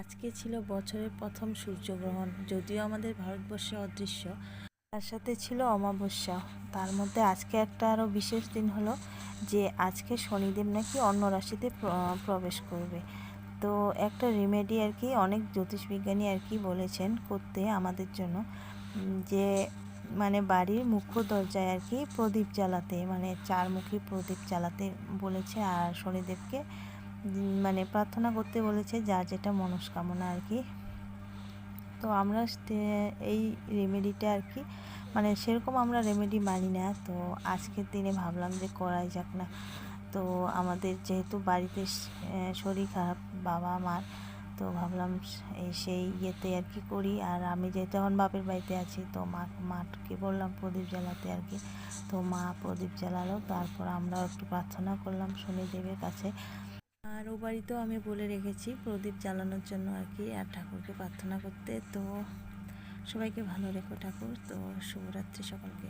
আজকে ছিল বছরের প্রথম সূর্যগ্রহণ, যদিও আমাদের ভারতবর্ষে অদৃশ্য। তার সাথে ছিল অমাবস্যা। তার মধ্যে আজকে একটা আরও বিশেষ দিন হলো যে আজকে শনিদেব নাকি অন্য রাশিতে প্রবেশ করবে। তো একটা রেমেডি আর কি, অনেক জ্যোতিষবিজ্ঞানী আর কি বলেছেন করতে আমাদের জন্য যে মানে বাড়ির মুখ্য দরজায় আর কি প্রদীপ জ্বালাতে মানে চারমুখী প্রদীপ জ্বালাতে বলেছে আর শনিদেবকে মানে প্রার্থনা করতে বলেছে যার যেটা মনস্কামনা আর কি। তো আমরা এই রেমেডিটা আর কি মানে সেরকম আমরা রেমেডি মানি না। তো আজকের দিনে ভাবলাম যে করাই যাক না। তো আমাদের যেহেতু বাড়িতে শরীর খারাপ, বাবা, মার, তো ভাবলাম এই সেই ইয়েতে আর কি করি। আর আমি যেহেতু এখন বাপের বাড়িতে আছি, তো মা, মাকে বললাম প্রদীপ জ্বালাতে আর কি। তো মা প্রদীপ জ্বালালো, তারপর আমরাও একটু প্রার্থনা করলাম শনিদেবের কাছে। আর ও বাড়িতেও আমি বলে রেখেছি প্রদীপ জ্বালানোর জন্য আর কি। আর ঠাকুরকে প্রার্থনা করতে, তো সবাইকে ভালো রেখো ঠাকুর। তো শুভরাত্রি সকলকে।